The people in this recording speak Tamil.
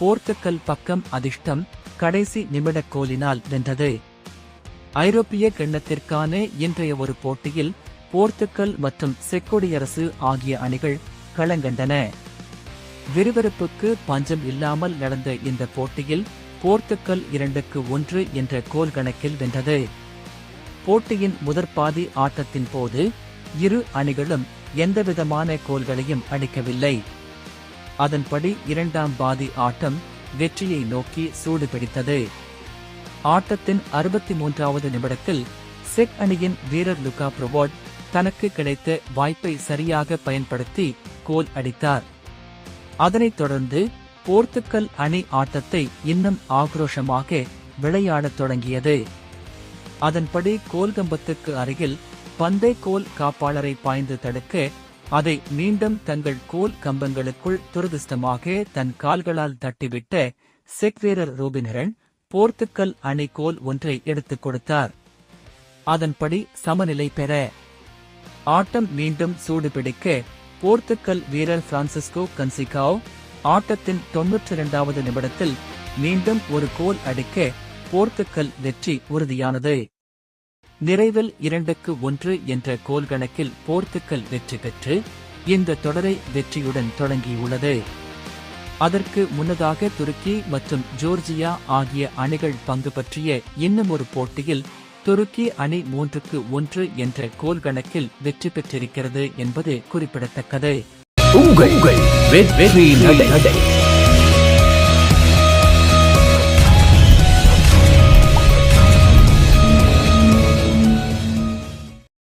போர்த்துக்கல் பக்கம் அதிர்ஷ்டம் கடைசி நிமிட கோலினால் வென்றது ஐரோப்பிய கிண்ணத்திற்கான இன்றைய ஒரு போட்டியில் போர்த்துக்கல் மற்றும் செக்கொடியரசு ஆகிய அணிகள் களங்கண்டன. விறுவிறுப்புக்கு பஞ்சம் இல்லாமல் நடந்த இந்த போட்டியில் போர்த்துக்கல் இரண்டுக்கு ஒன்று என்ற கோல் கணக்கில் வென்றது போட்டியின் முதற்பாதி ஆட்டத்தின் போது இரு அணிகளும் எந்தவிதமான கோல்களையும் அடிக்கவில்லை. அதன்படி இரண்டாம் பாதி ஆட்டம் வெற்றியை நோக்கி சூடு பிடித்தது ஆட்டத்தின் அறுபத்தி மூன்றாவது நிமிடத்தில் செக் அணியின் வீரர் லுகா புரோவாட் தனக்கு கிடைத்த வாய்ப்பை சரியாக பயன்படுத்தி கோல் அடித்தார். அதனைத் தொடர்ந்து போர்த்துக்கல் அணி ஆட்டத்தை இன்னும் ஆக்ரோஷமாக விளையாடத் தொடங்கியது. அதன்படி கோல்கம்பத்துக்கு அருகில் பந்தை கோல் காப்பாளரை பாய்ந்து தடுக்க அதை மீண்டும் தங்கள் கோல் கம்பங்களுக்குள் துரதிர்ஷ்டமாக தன் கால்களால் தட்டிவிட்ட செக் வீரர் ரூபின்ஹரன் போர்த்துக்கல் அணி கோல் ஒன்றை எடுத்துக் கொடுத்தார். அதன்படி சமநிலை பெற ஆட்டம் மீண்டும் சூடுபிடிக்க போர்த்துக்கல் வீரர் பிரான்சிஸ்கோ கன்சிகாவ் ஆட்டத்தின் தொன்னூற்றி இரண்டாவது நிமிடத்தில் மீண்டும் ஒரு கோல் அடிக்க போர்த்துக்கல் வெற்றி உறுதியானது. நிறைவில் இரண்டுக்கு ஒன்று என்ற கோல் கணக்கில் போர்த்துக்கல் வெற்றி பெற்று இந்த தொடரை வெற்றியுடன் தொடங்கியுள்ளது. அதற்கு முன்னதாக துருக்கி மற்றும் ஜோர்ஜியா ஆகிய அணிகள் பங்கு பற்றிய இன்னும் ஒரு போட்டியில் துருக்கி அணி மூன்றுக்கு ஒன்று என்ற கோல் கணக்கில் வெற்றி பெற்றிருக்கிறது என்பது குறிப்பிடத்தக்கது. உங்கள் வெற்றி நடை.